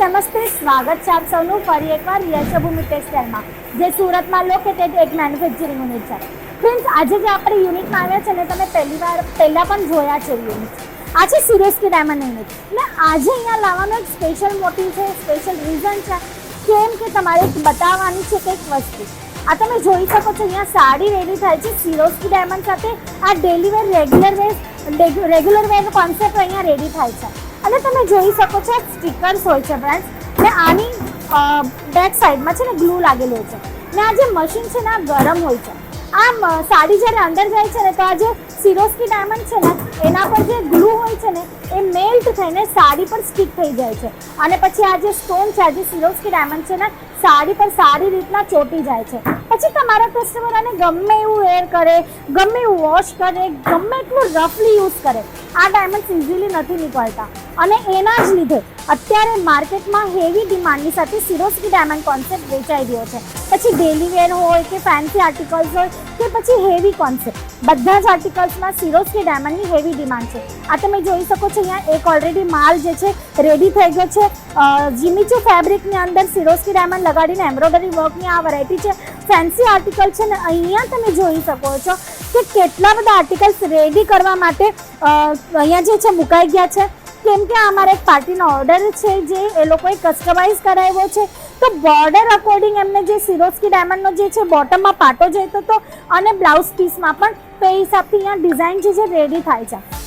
નમસ્તે. સ્વાગત છે આપ સૌનું ફરી એકવાર યશભૂમિ ટેક્સટાઇલમાં જે સુરતમાં લોકેટેડ એક મેન્યુફેક્ચરિંગ યુનિટ છે. ફ્રેન્ડ્સ આજે જે આપણે યુનિટમાં આવ્યા છે ને, તમે પહેલી વાર, પહેલાં પણ જોયા છે યુનિટ આ છે સિરિયસકી ડાયમંડ યુનિટ ને આજે અહીંયા લાવવાનો એક સ્પેશિયલ મોટિવ છે સ્પેશિયલ રીઝન છે કેમ કે તમારે બતાવવાની છે કંઈક વસ્તુ. આ તમે જોઈ શકો છો, અહીંયા સાડી રેડી થાય છે સિરોસ્કી ડાયમંડ સાથે. આ daily wear regular wear regular wear concept અહીંયા રેડી થાય છે. અને તમે જોઈ શકો છો સ્ટીકર્સ હોય છે ફ્રેન્ડ્સ ને આની બેક સાઈડમાં છે ને ગ્લુ લાગેલું હોય છે. ને આ જે મશીન છે ને, આ ગરમ હોય છે. આમ સાડી જ્યારે અંદર જાય છે ને, તો આ જે સિરોસ્કી ડાયમંડ છે ને, એના પર જે ગ્લુ હોય છે ને, એ મેલ્ટ થઈને સાડી પર સ્ટીક થઈ જાય છે. અને પછી આ જે સ્ટોન છે, આ જે સિરોસ્કી ડાયમંડ છે ને, સાડી પર સારી રીતના ચોંટી જાય છે. પછી તમારા કસ્ટમર આને ગમે એવું વેર કરે, ગમે એવું વોશ કરે, ગમે એટલું રફલી યુઝ કરે, આ ડાયમંડ્સ ઇઝીલી નથી નીકળતા. અને એના જ લીધે અત્યારે માર્કેટમાં હેવી ડિમાન્ડની સાથે સિરોસ્કી ડાયમંડ કોન્સેપ્ટ વેચાઈ રહ્યો છે. પછી ડેલી વેર હોય કે ફેન્સી આર્ટિકલ્સ હોય કે પછી હેવી કોન્સેપ્ટ બધા જ આર્ટિકલ્સમાં સિરોસ્કી ડાયમંડની હેવી ડિમાન્ડ છે. આ તમે જોઈ શકો છો અહીંયા એક ઓલરેડી માલ જે છે રેડી થઈ ગયો છે. જીમીચો ફેબ્રિકની અંદર સિરોસ્કી ડાયમંડ લગાડીને એમ્બ્રોઇડરી વર્કની આ વેરાયટી છે. ફેન્સી આર્ટિકલ છે ને અહીંયા તમે જોઈ શકો છો કે કેટલા બધા આર્ટિકલ્સ રેડી કરવા માટે અહીંયા જે છે મુકાઈ ગયા છે. કેમ કે અમારે એક પાર્ટીનો ઓર્ડર છે જે એ લોકોએ કસ્ટમાઇઝ કરાવ્યો છે. તો બોર્ડર અકોર્ડિંગ એમને જે સિરોસ્કી ડાયમંડનો જે છે બોટમમાં પાટો જોઈતો હતો અને બ્લાઉઝ પીસમાં પણ તો એ હિસાબથી અહીંયા ડિઝાઇન જે છે રેડી થાય છે.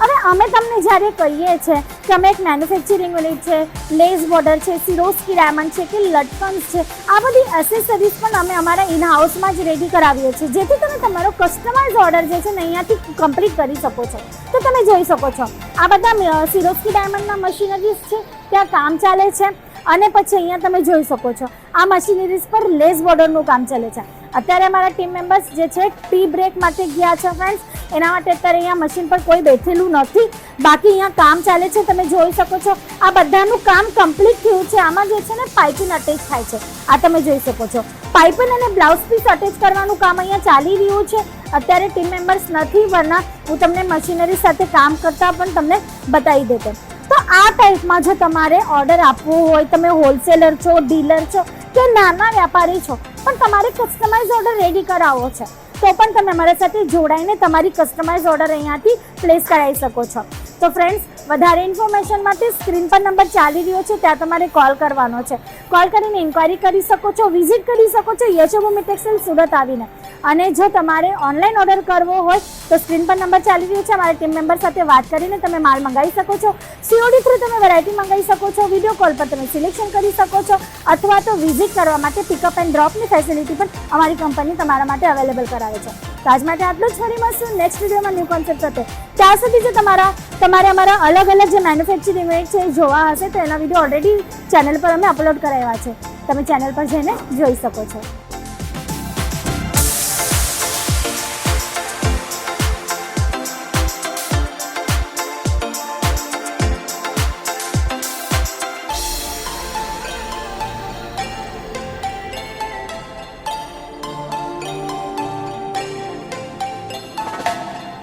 હવે અમે તમને જ્યારે કહીએ છીએ કે અમે એક મેન્યુફેક્ચરિંગ યુનિટ છે લેસ બોર્ડર છે સિરોસ્કી ડાયમંડ છે કે લટકન્સ છે, આ બધી એસેસરીઝ પણ અમે અમારા ઇન હાઉસમાં જ રેડી કરાવીએ છીએ. જેથી તમે તમારો કસ્ટમાઇઝ ઓર્ડર જે છે ને અહીંયાથી કમ્પ્લીટ કરી શકો છો. તો તમે જોઈ શકો છો. આ બધા સિરોસ્કી ડાયમંડના મશીનરીઝ છે, ત્યાં કામ ચાલે છે. અને પછી અહીંયા તમે જોઈ શકો છો. આ મશીનરીઝ પર લેસ બોર્ડરનું કામ ચાલે છે. અત્યારે અમારા ટીમ મેમ્બર્સ જે છે ટી બ્રેક માટે ગયા છે ફ્રેન્ડ્સ એના માટે અત્યારે અહીંયા મશીન પર કોઈ બેઠેલું નથી. બાકી અહીંયા કામ ચાલે છે, તમે જોઈ શકો છો. આ બધાનું કામ કમ્પ્લીટ થયું છે. આમાં જે છે ને, પાઇપિંગ અટેચ થાય છે. આ તમે જોઈ શકો છો. પાઇપિંગ અને બ્લાઉઝ પીસ અટેચ કરવાનું કામ અહીંયા ચાલી રહ્યું છે. અત્યારે ટીમ મેમ્બર્સ નથી, વરના હું તમને મશીનરી સાથે કામ કરતા પણ તમને બતાવી દેતો. તો આ ટાઈપમાં જો તમારે ઓર્ડર આપવો હોય, તમે હોલસેલર છો ડીલર છો કે નાના વ્યાપારી છો પણ તમારે કસ્ટમાઇઝ ઓર્ડર રેડી કરાવવો છે, તો પણ તમે અમારા સાથે જોડાઈને તમારી કસ્ટમાઇઝ ઓર્ડર અહીંયાથી પ્લેસ કરાવી શકો છો. તો ફ્રેન્ડ્સ વધારે ઇન્ફોર્મેશન માટે સ્ક્રીન પર નંબર ચાલી રહ્યો છે, ત્યાં તમારે કોલ કરવાનો છે. કોલ કરીને ઇન્ક્વાયરી કરી શકો છો વિઝિટ કરી શકો છો, યશોભૂમિ ટેક્સટાઇલ સુરત આવીને. અને જો તમારે ઓનલાઈન ઓર્ડર કરવો હોય, તો સ્ક્રીન પર નંબર ચાલી રહ્યો છે, અમારા ટીમ મેમ્બર સાથે વાત કરીને તમે માલ મંગાવી શકો છો. સીઓડી થ્રુ તમે વેરાયટી મંગાવી શકો છો વીડિયો કોલ પર તમે સિલેક્શન કરી શકો છો, અથવા તો વિઝિટ કરવા માટે પિકઅપ એન્ડ ડ્રોપની ફેસિલિટી પણ અમારી કંપની તમારા માટે અવેલેબલ કરાવે છે. આજ માટે આટલું જ. ફરી મળશું નેક્સ્ટ વિડીયોમાં ન્યૂ કોન્સેપ્ટ સાથે. ત્યાં સુધી જો તમારા, તમારે અમારા અલગ અલગ જે મેન્યુફેક્ચરિંગ યુનિટ છે એ જોવા હશે તો એના વીડિયો ઓલરેડી ચેનલ પર અમે અપલોડ કરાવ્યા છે. તમે ચેનલ પર જઈને જોઈ શકો છો.